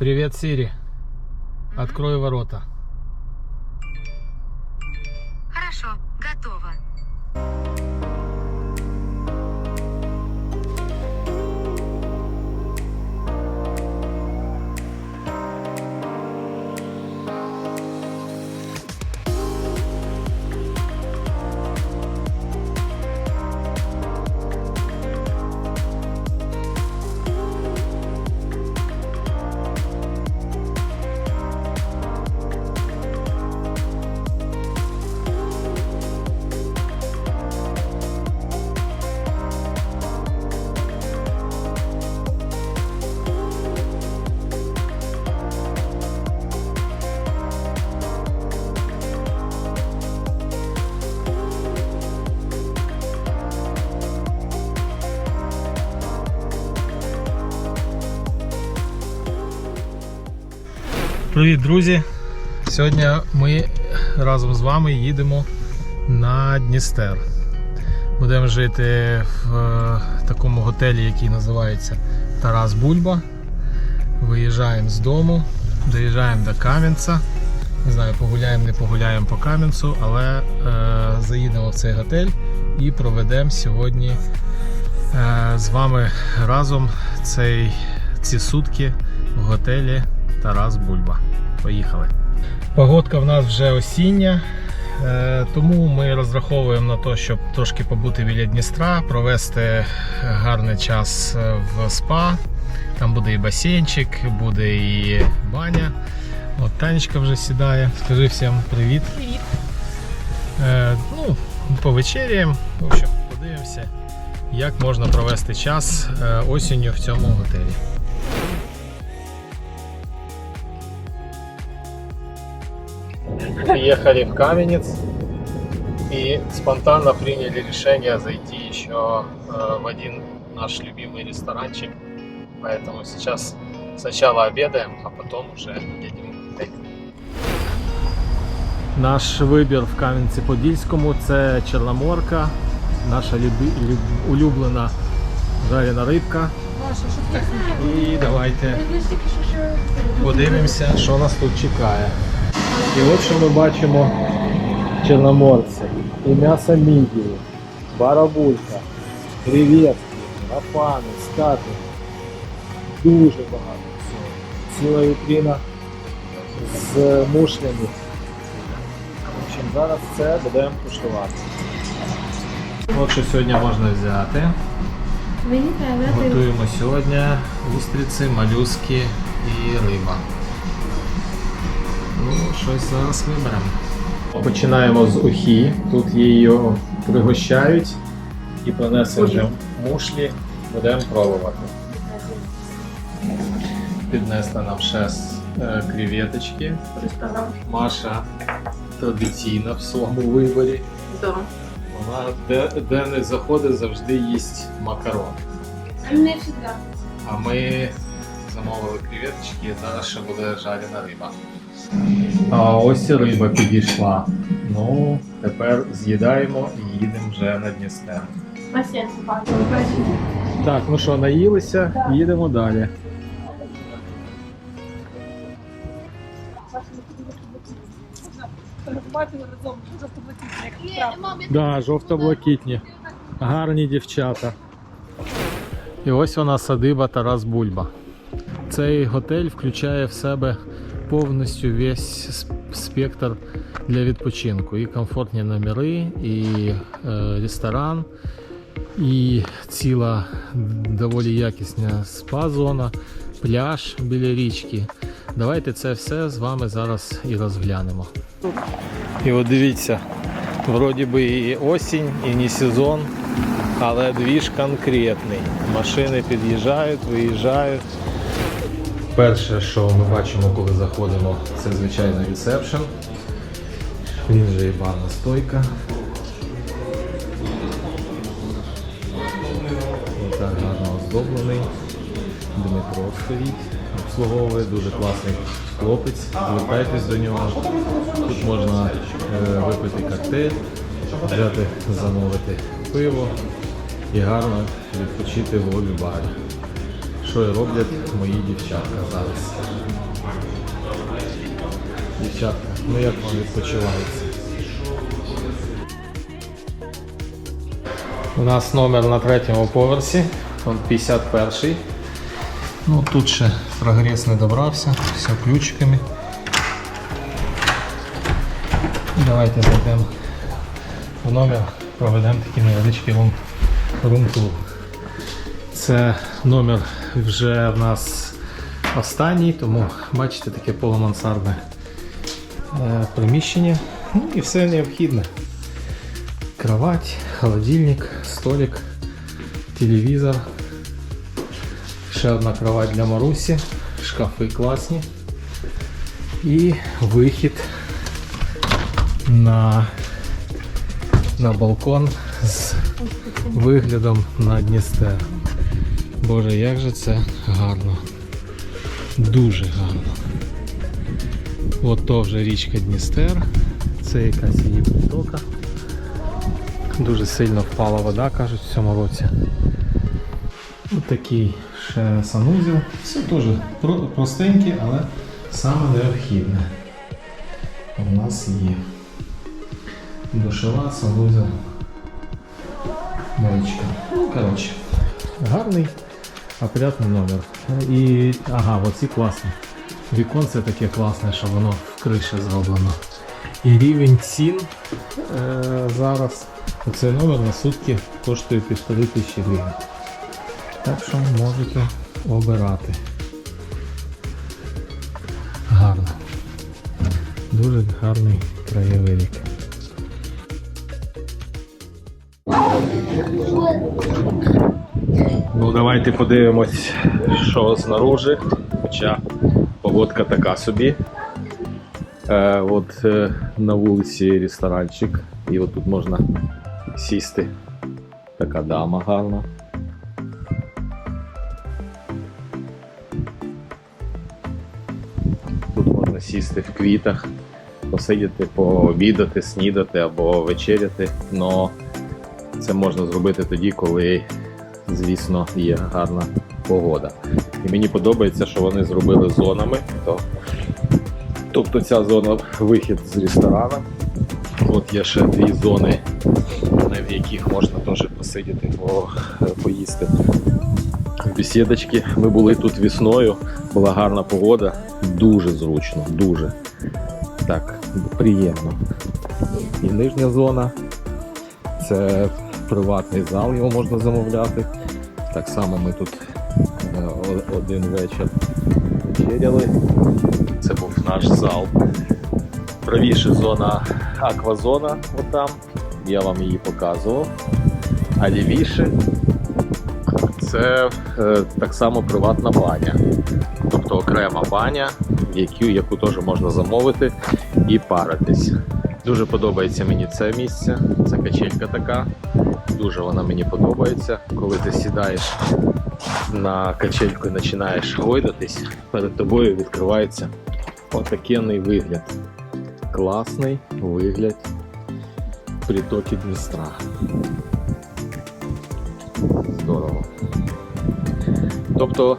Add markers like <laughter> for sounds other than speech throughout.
Привет, Сири. Открой ворота. Привіт, друзі! Сьогодні ми разом з вами їдемо на Дністер. Будемо жити в е, такому готелі, який називається Тарас Бульба. Виїжджаємо з дому, доїжджаємо до Кам'янця. Не знаю, погуляємо, не погуляємо по Кам'янцю, але е, заїдемо в цей готель і проведемо сьогодні е, з вами разом цей, ці сутки в готелі Тарас Бульба. Поїхали. Погодка в нас вже осіння, е, тому ми розраховуємо на те, щоб трошки побути біля Дністра, провести гарний час е, в спа. Там буде і басейнчик, буде і баня. От Танечка вже сідає. Скажи всім привіт. Привіт. Е, ну, повечеряємо. В общем, подивимося, як можна провести час е, осінню в цьому готелі. Приехали в Каменец и спонтанно приняли решение зайти еще э, в один наш любимый ресторанчик. Поэтому сейчас сначала обедаем, а потом уже едем в отель. Наш вибір в Кам'янці-Подільському це Чорноморка, наша любі- люб- улюблена жарена рибка. Маша, що ти І давайте подивимося, що нас тут чекає. І от що ми бачимо чорноморці. І м'ясо мідії, барабулька, креветки, рапани, скати. Дуже багато всього. Ціла вітрина з мушлями. В общем, зараз це будемо куштувати. От що сьогодні можна взяти. Готуємо сьогодні устриці, молюски і риба. Ну, щось зараз виберемо. Починаємо з ухи. Тут її пригощають і принесли вже мушлі. Будемо пробувати. Піднесли нам ще е, креветочки. Маша традиційна в своєму виборі. Да. Вона де, де не заходить, завжди їсть макарон. А мені завжди. А ми замовили креветочки, і зараз ще буде жарена риба. А ось і риба підійшла. Ну, тепер з'їдаємо і їдемо вже на Дністер. Так, ну що, наїлися, їдемо далі. Да, жовто-блакитні. Гарні дівчата. І ось вона садиба Тарас Бульба. Цей готель включає в себе повністю весь спектр для відпочинку. І комфортні номери, і е, ресторан, і ціла доволі якісна спа-зона, пляж біля річки. Давайте це все з вами зараз і розглянемо. І от дивіться, вроді би і осінь, і не сезон, але двіж конкретний. Машини під'їжджають, виїжджають. Перше, що ми бачимо, коли заходимо, це звичайно ресепшн. Він же і барна стойка. Отак гарно оздоблений. Дмитро стоїть, обслуговує, дуже класний хлопець. Звертайтесь до нього. Тут можна е, випити коктейль, взяти, замовити пиво і гарно відпочити в лобі барі. Що роблять мої дівчатка зараз. Дівчатка, ну як вам відпочивається? У нас номер на третьому поверсі, он 51. Ну тут ще прогрес не добрався, все ключиками. Давайте зайдемо в номер, проведемо такий невеличкий рум, рум-тур. Це номер вже в нас останній, тому бачите таке полумансардне е, приміщення. Ну і все необхідне. Кровать, холодильник, столик, телевізор. Ще одна кровать для Марусі, шкафи класні. І вихід на, на балкон з виглядом на Дністер. Боже, як же це гарно. Дуже гарно. От то вже річка Дністер. Це якась її притока. Дуже сильно впала вода, кажуть, в цьому році. Ось такий ще санузел. Все теж про- простеньке, але саме необхідне. У нас є душова, санузел, моєчка. Ну, коротше, гарний, опрятний номер. І, ага, оці класні. Віконце таке класне, що воно в криші зроблено. І рівень цін е, зараз. Цей номер на сутки коштує півтори тисячі гривень. Так що можете обирати. Гарно. Дуже гарний краєвидик. Ну давайте подивимось, що знаружи. Хоча погодка така собі. Е, от е, на вулиці ресторанчик. І от тут можна сісти. Така дама гарна. Тут можна сісти в квітах, посидіти, пообідати, снідати або вечеряти. Но це можна зробити тоді, коли, звісно, є гарна погода. І мені подобається, що вони зробили зонами. То, тобто ця зона вихід з ресторану. От є ще дві зони, в яких можна теж посидіти, по, поїсти. Бесідочки. Ми були тут весною, була гарна погода, дуже зручно, дуже так, приємно. І нижня зона це приватний зал, його можна замовляти. Так само ми тут е, один вечір вечеряли. Це був наш зал. Правіше зона аквазона, отам. Я вам її показував. А лівіше це е, так само приватна баня. Тобто окрема баня, яку, яку теж можна замовити і паритись. Дуже подобається мені це місце. Це качелька така. Дуже вона мені подобається. Коли ти сідаєш на качельку і починаєш гойдатись, перед тобою відкривається отакенний вигляд. Класний вигляд притоки Дністра. Здорово. Тобто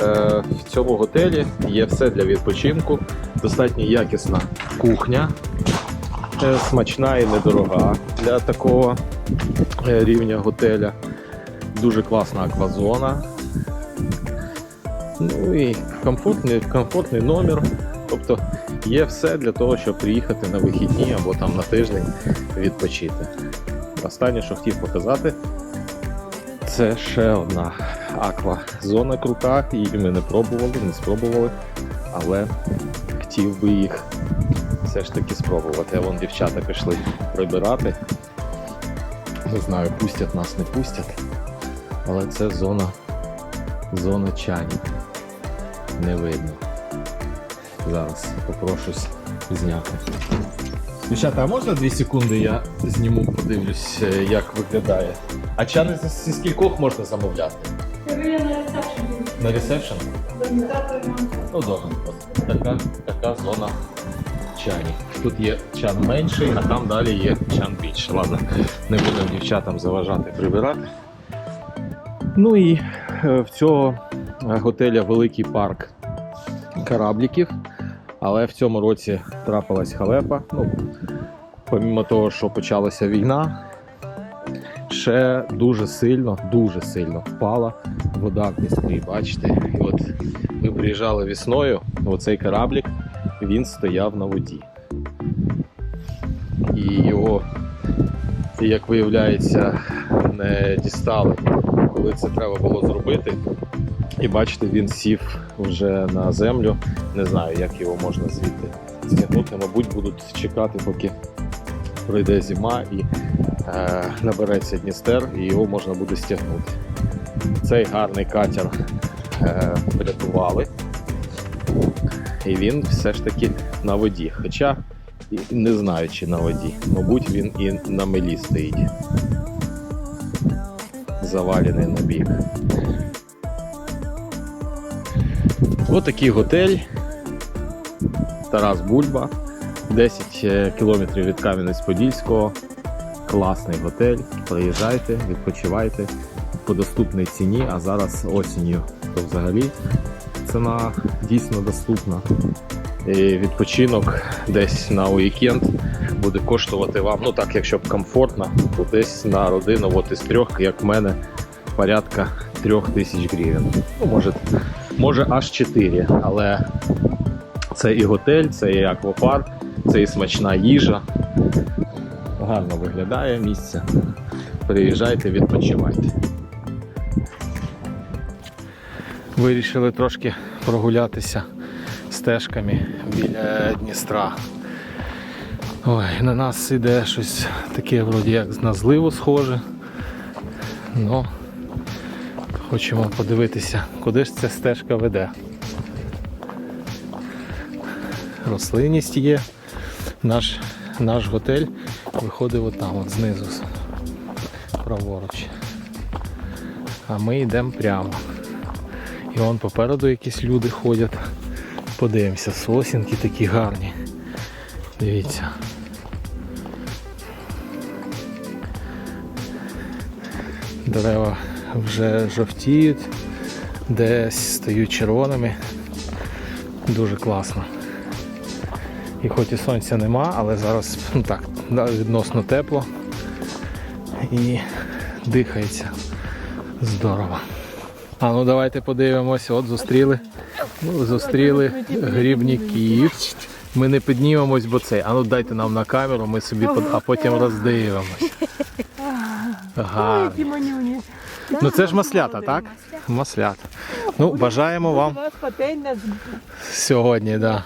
е, в цьому готелі є все для відпочинку, достатньо якісна кухня, е, смачна і недорога для такого рівня готеля. Дуже класна аквазона. Ну і комфортний, комфортний номер. Тобто є все для того, щоб приїхати на вихідні або там на тиждень відпочити. Останнє, що хотів показати, це ще одна аквазона крута, її ми не пробували, не спробували, але хотів би їх все ж таки спробувати. Вон дівчата пішли прибирати. Не знаю, пустять нас, не пустять. Але це зона, зона чані. Не видно. Зараз попрошусь зняти. Дівчата, а можна 2 секунди я зніму, подивлюсь, е, як виглядає. А чани з- зі скількох можна замовляти? На ресепшн? Ну добре, така, така зона чані. Тут є чан менший, а там далі є чан більший. Ладно, не будемо дівчатам заважати прибирати. Ну і е, в цього готеля великий парк корабліків, але в цьому році трапилась халепа. Ну, помімо того, що почалася війна, ще дуже сильно, дуже сильно впала вода в Дністрі. Бачите, і от ми приїжджали весною, оцей кораблік він стояв на воді. І його, як виявляється, не дістали, коли це треба було зробити. І бачите, він сів вже на землю. Не знаю, як його можна звідти стягнути. Мабуть, будуть чекати, поки пройде зима і е, набереться Дністер, і його можна буде стягнути. Цей гарний катер е, врятували. І він все ж таки на воді. Хоча не знаю, чи на воді. Мабуть, він і на мелі стоїть. Завалений на бік. Ось такий готель. Тарас Бульба. 10 е, кілометрів від Кам'янець-Подільського. Класний готель. Приїжджайте, відпочивайте по доступній ціні, а зараз осінню. То взагалі ціна дійсно доступна. І відпочинок десь на уікенд буде коштувати вам, ну так, якщо б комфортно, то десь на родину, от із трьох, як в мене, порядка трьох тисяч гривень. Ну, може, може аж чотири, але це і готель, це і аквапарк, це і смачна їжа. Гарно виглядає місце. Приїжджайте, відпочивайте. Вирішили трошки прогулятися стежками біля Дністра. Ой, на нас іде щось таке, вроді як на зливу схоже. Ну, хочемо подивитися, куди ж ця стежка веде. Рослинність є. Наш, наш готель виходить отам, от знизу, праворуч. А ми йдемо прямо. І вон попереду якісь люди ходять. Подивимося, сосінки такі гарні. Дивіться. Дерева вже жовтіють, десь стають червоними. Дуже класно. І хоч і сонця нема, але зараз ну так, відносно тепло і дихається здорово. А ну давайте подивимося, от зустріли. Ну, зустріли грібників. Ми не піднімемось, бо цей. А ну дайте нам на камеру, ми собі под- а потім роздивимось. Гарні. Ну це ж маслята, так? Маслята. Ну, бажаємо вам сьогодні, да.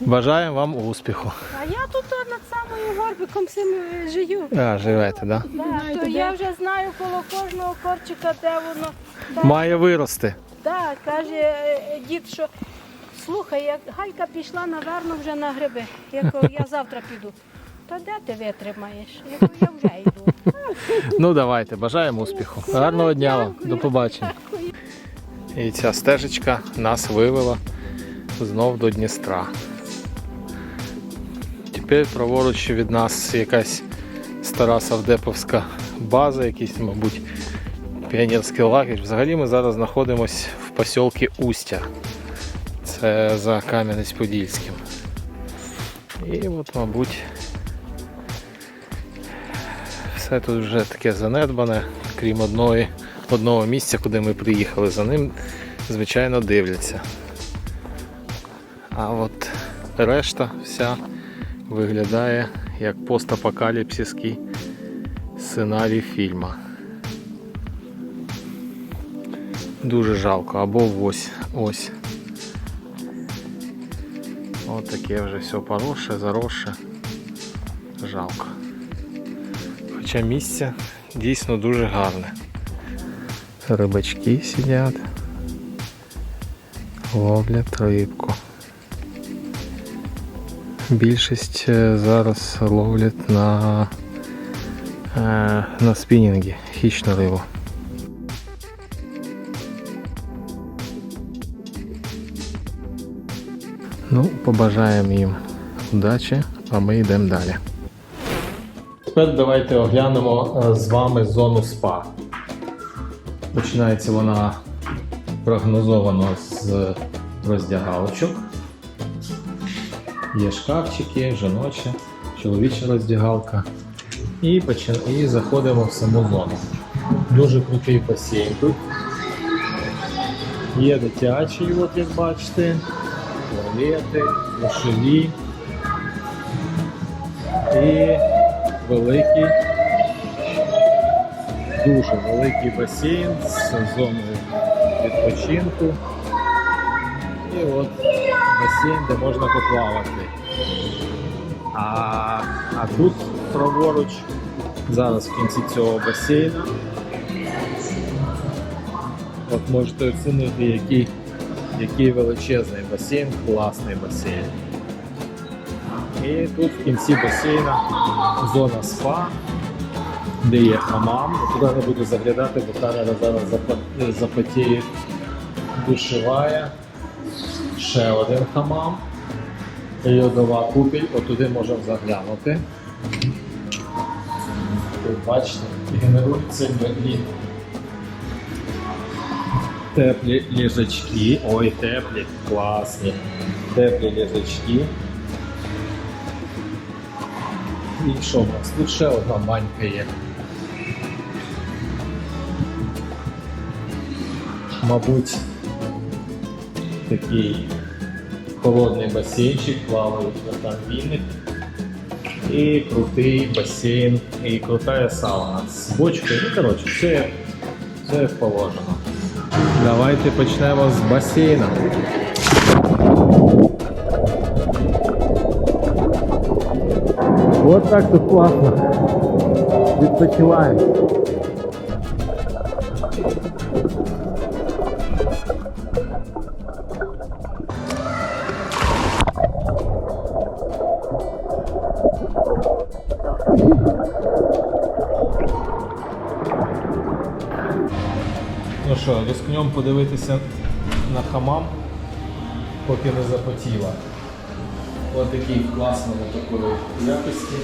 Бажаємо вам успіху. А я тут над самою горбиком цим е, жию. А, живете, да? Да, то я вже знаю коло кожного корчика, де воно. Має вирости. Да, каже е, дід, що слухай, як гайка пішла, наверно, вже на гриби. Я кажу, я завтра піду. Та де ти витримаєш? Я кажу, я вже йду. Ну давайте, бажаємо успіху. Гарного дня вам. До побачення. І ця стежечка нас вивела знов до Дністра. Тепер праворуч від нас якась стара савдеповська база, якийсь, мабуть, піонерський лагерь. Взагалі ми зараз знаходимося в посілці Устя. Це за Кам'янець-Подільським. І от, мабуть, все тут вже таке занедбане, крім одної, одного місця, куди ми приїхали. За ним, звичайно, дивляться. А от решта вся виглядає як постапокаліпсисський сценарій фільму. Дуже жалко, або ось ось. От таке вже все поросше, заросше. Жалко. Хоча місце дійсно дуже гарне. Рибачки сидять, ловлять рибку. Більшість е, зараз ловлять на, е, на спінінги, хищну рибу. Ну, побажаємо їм удачі, а ми йдемо далі. Тепер давайте оглянемо е, з вами зону спа. Починається вона прогнозовано з роздягалочок. Є шкафчики, жіноча, чоловіча роздягалка. І, почин... і заходимо в саму зону. Дуже крутий басейн тут. Є дитячий, от як бачите, туалети, душові і великий, дуже великий басейн з зоною відпочинку. І от басейн, де можна поплавати. А, а тут праворуч, зараз в кінці цього басейну, от можете оцінити, який, який величезний басейн, класний басейн. І тут в кінці басейна зона спа, де є хамам. Туди не буду заглядати, бо камера зараз запотіє. Душевая, ще один хамам, льодова купіль, отуди можемо заглянути. Тут бачите, генерується лід. Теплі ліжачки, ой, теплі, класні. Теплі ліжачки. І що в нас? Тут ще одна банька є. Мабуть, такий холодний басейнчик, плавають там вінник. І крутий басейн, і крутая сауна з бочкою. Ну, коротше, все, все положено. Давайте почнемо з басейна. Вот так тут классно. Відпочиваємо. Подивитися на хамам, поки не запотіла. Ось такий в класному такої якості.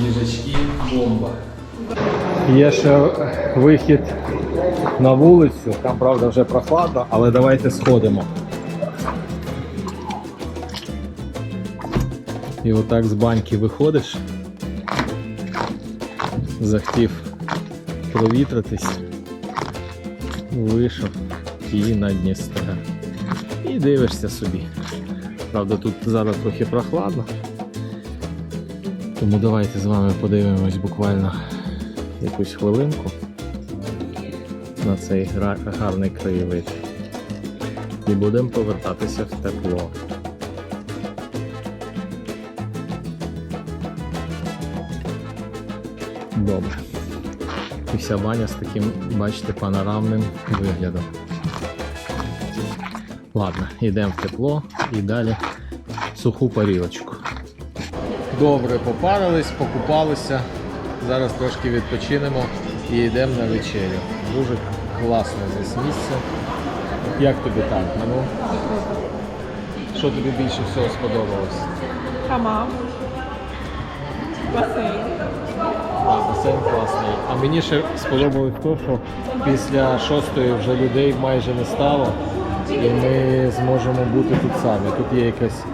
Їжачки, бомба. Є ще вихід на вулицю, там правда вже прохладно, але давайте сходимо. І отак з баньки виходиш, захотів провітритись, вийшов і на Дністер. І дивишся собі. Правда, тут зараз трохи прохладно. Тому давайте з вами подивимось буквально якусь хвилинку на цей гарний краєвид. І будемо повертатися в тепло. Добре. І вся баня з таким, бачите, панорамним виглядом. Ладно, йдемо в тепло і далі в суху парілочку. Добре, попарились, покупалися. Зараз трошки відпочинемо і йдемо на вечерю. Дуже класне здесь місце. Як тобі там? Ну, що тобі більше всього сподобалось? Хамам. Басейн. Басейн класний. А мені ще сподобалось те, що після шостої вже людей майже не стало. І ми зможемо бути тут самі. Тут є якась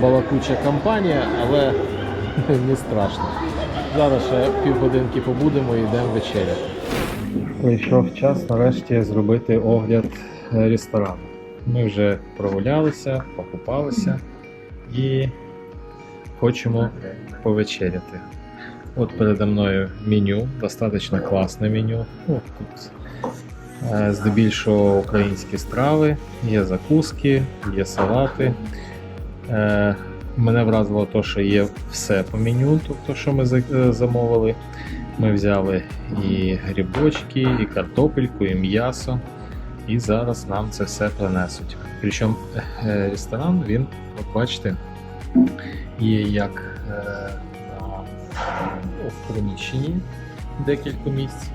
балакуча компанія, але <laughs> не страшно. Зараз ще півгодинки побудемо і йдемо вечеряти. Прийшов час нарешті зробити огляд е, ресторану. Ми вже прогулялися, покупалися і хочемо повечеряти. От передо мною меню, достатньо класне меню. Ну, тут е, здебільшого українські страви, є закуски, є салати. Е, Мене вразило те, що є все по меню, тобто, що ми е, замовили. Ми взяли і грибочки, і картопельку, і м'ясо. І зараз нам це все принесуть. Причому ресторан, він, от бачите, є як приміщенні декілька місць,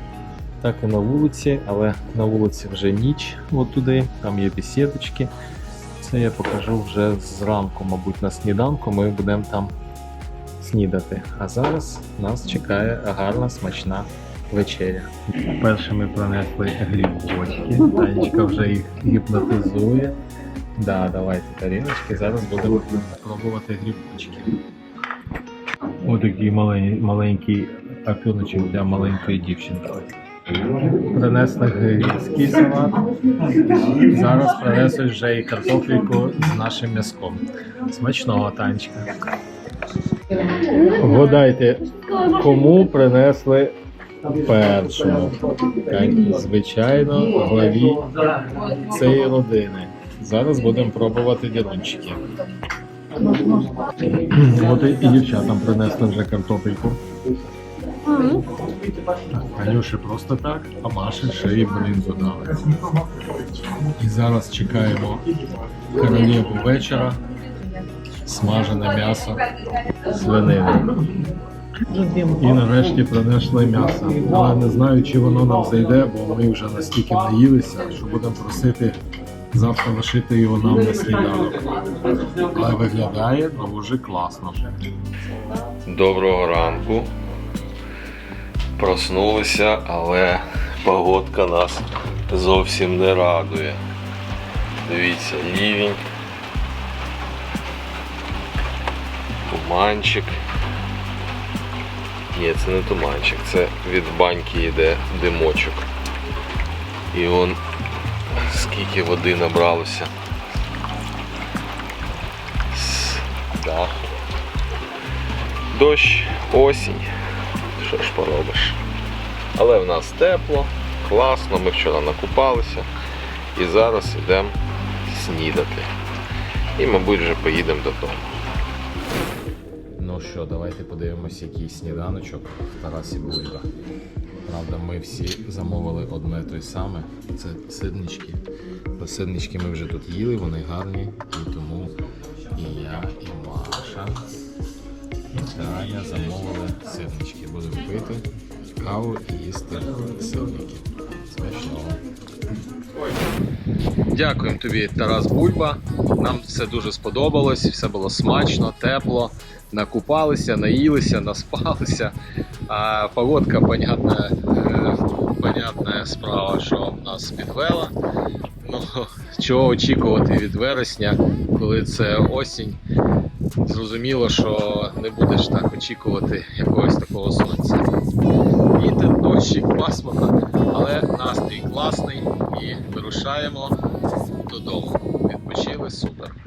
так і на вулиці, але на вулиці вже ніч от туди, там є бесідочки. Це я покажу вже зранку, мабуть, на сніданку ми будемо там снідати. А зараз нас чекає гарна смачна вечеря. Перше ми принесли грибочки. Танечка вже їх гіпнотизує. Да, давайте тарілочки. Зараз будемо пробувати грибочки. Ось такий маленький, маленький апюночок для маленької дівчинки. Принесли грецький салат. Зараз принесуть вже і картопліку з нашим м'язком. Смачного танчика. Вгадайте, кому принесли першому? Звичайно, главі цієї родини. Зараз будемо пробувати дірунчики. От і дівчатам принесли вже картопельку. Анюші просто так, а Маші ще й бринзу дали. І зараз чекаємо королеву вечора, смажене м'ясо, свинини. І нарешті принесли м'ясо. Але не знаю, чи воно нам зайде, бо ми вже настільки наїлися, що будемо просити завтра лишити його нам на сніданок. Але виглядає дуже класно. Доброго ранку. Проснулися, але погодка нас зовсім не радує. Дивіться, лівень, туманчик. Ні, це не туманчик, це від баньки йде димочок. І он скільки води набралося. З даху. Дощ, осінь. Що ж поробиш? Але в нас тепло, класно, ми вчора накупалися і зараз йдемо снідати. І, мабуть, вже поїдемо додому. Ну що, давайте подивимося, який сніданочок в Тарасі Бульба. Правда, ми всі замовили одне той саме. Це сирнички. Бо сирнички ми вже тут їли, вони гарні, і тому і я, і Маша, і Таня замовили сирнички. Будемо пити каву і їсти сирники. Смачного. Дякуємо тобі, Тарас Бульба. Нам все дуже сподобалось, все було смачно, тепло. Накупалися, наїлися, наспалися. А погодка, понятна, е, понятна справа, що нас підвела. Ну, чого очікувати від вересня, коли це осінь. Зрозуміло, що не будеш так очікувати якогось такого сонця. Вітер, дощик, пасмурно, але настрій класний і вирушаємо додому. Відпочили супер.